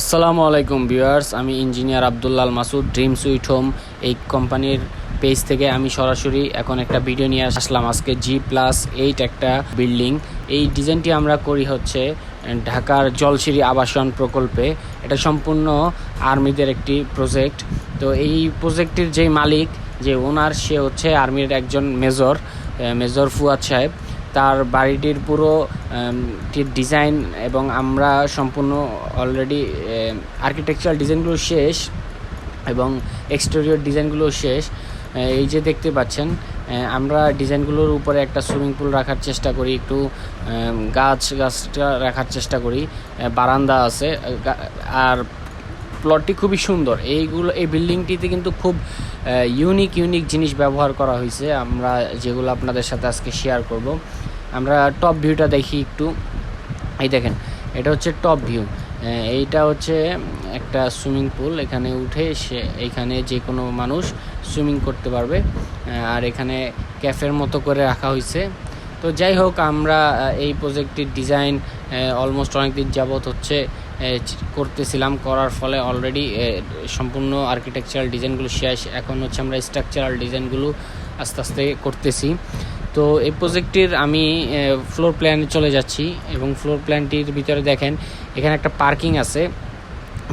আসসালামু আলাইকুম ভিউয়ার্স, আমি engineer Abdullah Al Masud dream sweet home এই কোম্পানির পেজ থেকে আমি সরাসরি এখন একটা ভিডিও নিয়ে আসলাম। আজকে জি প্লাস এইট একটা বিল্ডিং এই ডিজাইনটি আমরা করি হচ্ছে ঢাকার জলসিঁড়ি আবাসন প্রকল্পে। এটা সম্পূর্ণ আর্মিদের একটি প্রজেক্ট তো এই প্রজেক্টের যেই মালিক, যে ওনার, সে হচ্ছে আর্মির একজন মেজর মেজর ফুয়াদ সাহেব। তার বাড়িটির পুরো ডিজাইন এবং আমরা সম্পূর্ণ অলরেডি আর্কিটেকচারাল ডিজাইনগুলো শেষ এবং এক্সটেরিয়র ডিজাইনগুলো শেষ। এই যে দেখতে পাচ্ছেন আমরা ডিজাইনগুলোর উপরে একটা সুইমিং পুল রাখার চেষ্টা করি, একটু গাছ, গাছটা রাখার চেষ্টা করি বারান্দা আছে আর প্লটটি খুবই সুন্দর। এইগুলো, এই বিল্ডিংটিতে কিন্তু খুব ইউনিক ইউনিক জিনিস ব্যবহার করা হয়েছে আমরা যেগুলো আপনাদের সাথে আজকে শেয়ার করব। আমরা টপ ভিউটা দেখি একটু। এই দেখেন, এটা হচ্ছে টপ ভিউ এইটা হচ্ছে একটা সুইমিং পুল এখানে উঠে সে এইখানে যে কোনো মানুষ সুইমিং করতে পারবে। আর এখানে ক্যাফের মতো করে রাখা হয়েছে তো যাই হোক, আমরা এই প্রজেক্টটির ডিজাইন অলমোস্ট অনেক দিন যাবৎ হচ্ছে করতেছিলাম। করার ফলে অলরেডি সম্পূর্ণ আর্কিটেকচারাল ডিজাইনগুলো শেষ। এখন হচ্ছে আমরা স্ট্রাকচারাল ডিজাইনগুলো আস্তে আস্তে করতেছি। তো এই প্রজেক্টটির আমি ফ্লোর প্ল্যানে চলে যাচ্ছি এবং ফ্লোর প্ল্যানটির ভিতরে দেখেন, এখানে একটা পার্কিং আছে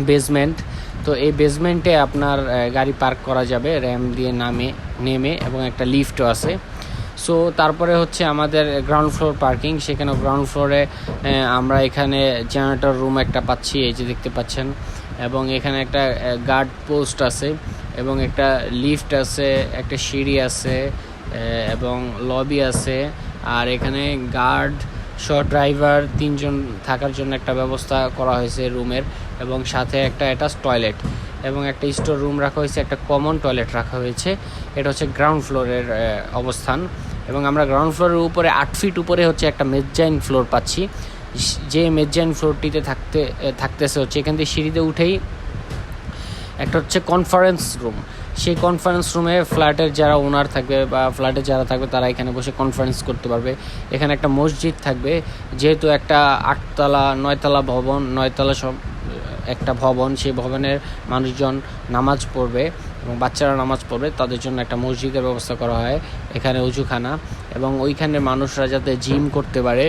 বেসমেন্ট তো এই বেসমেন্টে আপনার গাড়ি পার্ক করা যাবে র্যাম দিয়ে নামে, নেমে এবং একটা লিফটও আছে। সো তারপরে হচ্ছে আমাদের গ্রাউন্ড ফ্লোর পার্কিং সেখানে গ্রাউন্ড ফ্লোরে আমরা এখানে জেনারেটর রুম একটা পাচ্ছি, এই যে দেখতে পাচ্ছেন। এবং এখানে একটা গার্ড পোস্ট আছে এবং একটা লিফট আছে, একটা সিঁড়ি আছে এবং লবি আছে। আর এখানে গার্ড, শ ড্রাইভার তিনজন থাকার জন্য একটা ব্যবস্থা করা হয়েছে রুমের এবং সাথে একটা অ্যাটাচ টয়লেট এবং একটা স্টোর রুম রাখা হয়েছে, একটা কমন টয়লেট রাখা হয়েছে। এটা হচ্ছে গ্রাউন্ড ফ্লোরের অবস্থান এবং আমরা গ্রাউন্ড ফ্লোরের উপরে আট ফিট উপরে হচ্ছে একটা মেজ্জাইন ফ্লোর পাচ্ছি। যে মেজ্জাইন ফ্লোরটিতে থাকতে থাকতেছে হচ্ছে এখান থেকে সিঁড়িতে উঠেই একটা হচ্ছে কনফারেন্স রুম সেই কনফারেন্স রুমে ফ্ল্যাটের যারা ওনার থাকবে বা ফ্ল্যাটে যারা থাকবে, তারা এখানে বসে কনফারেন্স করতে পারবে। এখানে একটা মসজিদ থাকবে, যেহেতু একটা আটতলা, নয়তলা ভবন, নয়তলা সব, একটা ভবন, সেই ভবনের মানুষজন নামাজ পড়বে এবং বাচ্চারা নামাজ পড়বে। তাদের জন্য একটা মসজিদের ব্যবস্থা করা হয়, এখানে উঁচুখানা এবং ওইখানে মানুষরা যাতে জিম করতে পারে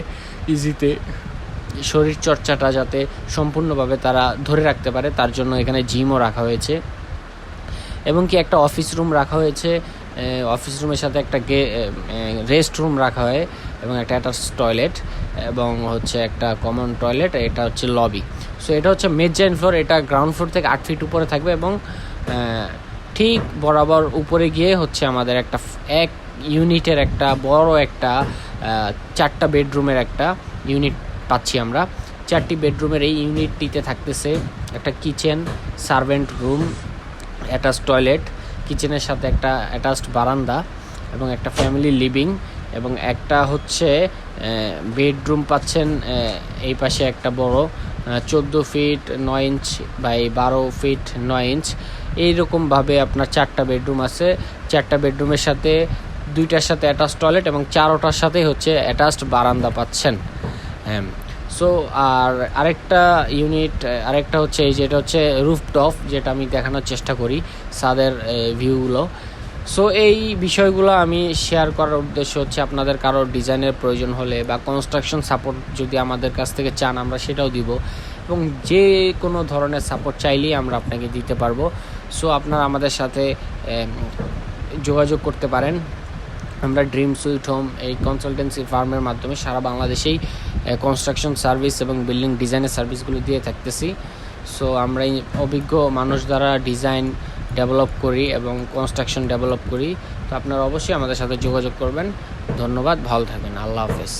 ইজিতে শরীর চর্চাটা যাতে সম্পূর্ণভাবে তারা ধরে রাখতে পারে, তার জন্য এখানে জিমও রাখা হয়েছে। এবং কি একটা অফিস রুম রাখা হয়েছে অফিস রুমের সাথে একটা গে রেস্ট রুম রাখা হয় এবং একটা অ্যাটাচ টয়লেট এবং হচ্ছে একটা কমন টয়লেট এটা হচ্ছে লবি সো এটা হচ্ছে মেজাইন ফ্লোর এটা গ্রাউন্ড ফ্লোর থেকে আট ফিট উপরে থাকবে এবং ঠিক বরাবর উপরে গিয়ে হচ্ছে আমাদের একটা এক ইউনিটের একটা বড় একটা চারটা বেডরুমের একটা ইউনিট পাচ্ছি আমরা। চারটি বেডরুমের এই ইউনিটটিতে থাকতেছে একটা kitchen servant room attach toilet কিচেনের সাথে একটা অ্যাটাচড বারান্দা এবং একটা ফ্যামিলি লিভিং এবং একটা হচ্ছে বেডরুম পাচ্ছেন এই পাশে একটা বড় চোদ্দ ফিট নয় ইঞ্চ বাই বারো ফিট নয় ইঞ্চ এইরকমভাবে আপনার চারটা বেডরুম আছে। চারটা বেডরুমের সাথে দুইটার সাথে অ্যাটাচ টয়লেট এবং চারোটার সাথে হচ্ছে অ্যাটাচড বারান্দা পাচ্ছেন। হ্যাঁ সো আর আরেকটা ইউনিট আরেকটা হচ্ছে এই যেটা হচ্ছে রুফটপ যেটা আমি দেখানোর চেষ্টা করি, সাদের ভিউগুলো সো এই বিষয়গুলো আমি শেয়ার করার উদ্দেশ্য হচ্ছে আপনাদের কারও ডিজাইনের প্রয়োজন হলে বা কনস্ট্রাকশন সাপোর্ট যদি আমাদের কাছ থেকে চান, আমরা সেটাও দিব। এবং যে কোনো ধরনের সাপোর্ট চাইলেই আমরা আপনাকে দিতে পারব। সো আপনারা আমাদের সাথে যোগাযোগ করতে পারেন। আমরা ড্রিম সুইট হোম এই কনসালটেন্সি ফার্মের মাধ্যমে সারা বাংলাদেশেই কনস্ট্রাকশন সার্ভিস এবং বিল্ডিং ডিজাইনের সার্ভিসগুলো দিয়ে থাকতেছি। সো আমরা অভিজ্ঞ মানুষ দ্বারা ডিজাইন ডেভেলপ করি এবং কনস্ট্রাকশন ডেভেলপ করি। তো আপনারা অবশ্যই আমাদের সাথে যোগাযোগ করবেন। ধন্যবাদ, ভালো থাকবেন। আল্লাহ হাফেজ।